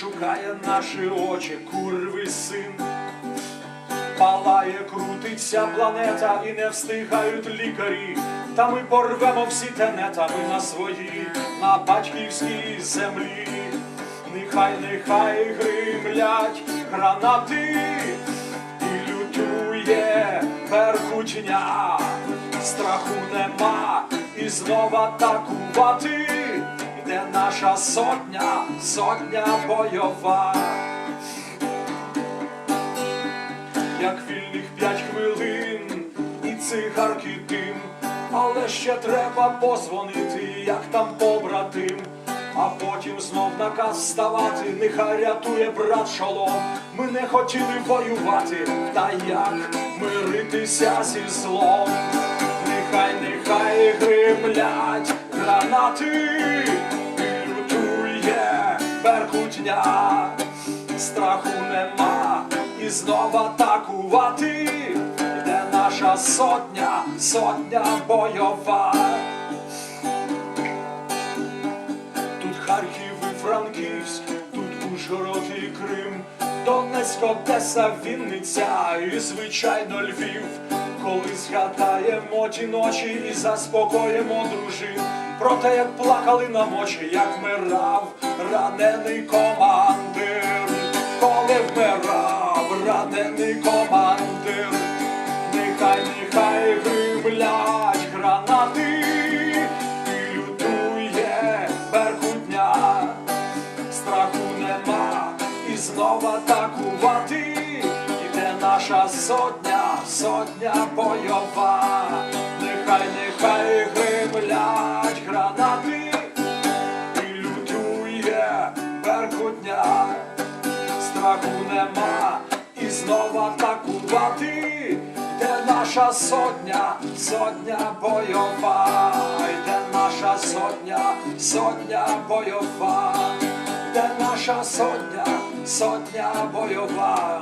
шукає наші очі, курви син. Палає, крутиться планета і не встигають лікарі. Та ми порвемо всі тенетами на своїй, на батьківській землі. Нехай, нехай гримлять гранати, і лютує беркутня. Страху нема і знов атакувати. Наша сотня, сотня бойова. як вільних п'ять хвилин, і цигарки дим, але ще треба позвонити, як там побратим, а потім знов наказ вставати, нехай рятує брат шолом. Ми не хотіли воювати, та як миритися зі злом. Нехай, нехай гримлять гранати, беркутня, страху нема і знов атакувати. Йде наша сотня, сотня бойова. Тут Харків і Франківськ, тут Ужгород і Крим, Донецьк, Одеса, Вінниця і, звичайно, Львів. Коли згадаємо ті ночі і заспокоїмо дружин, про те, як плакали на мочі, як вмирав ранений командир, коли вмирав ранений командир, нехай, нехай гримлять гранати, і лютує беркутня, страху нема і знов атакувати. Іде наша сотня, сотня бойова, нехай, нехай гримлять беркутня, страху нема і знов атакувати. де наша сотня, сотня бойова, де наша сотня, сотня бойова, йде наша сотня, сотня бойова.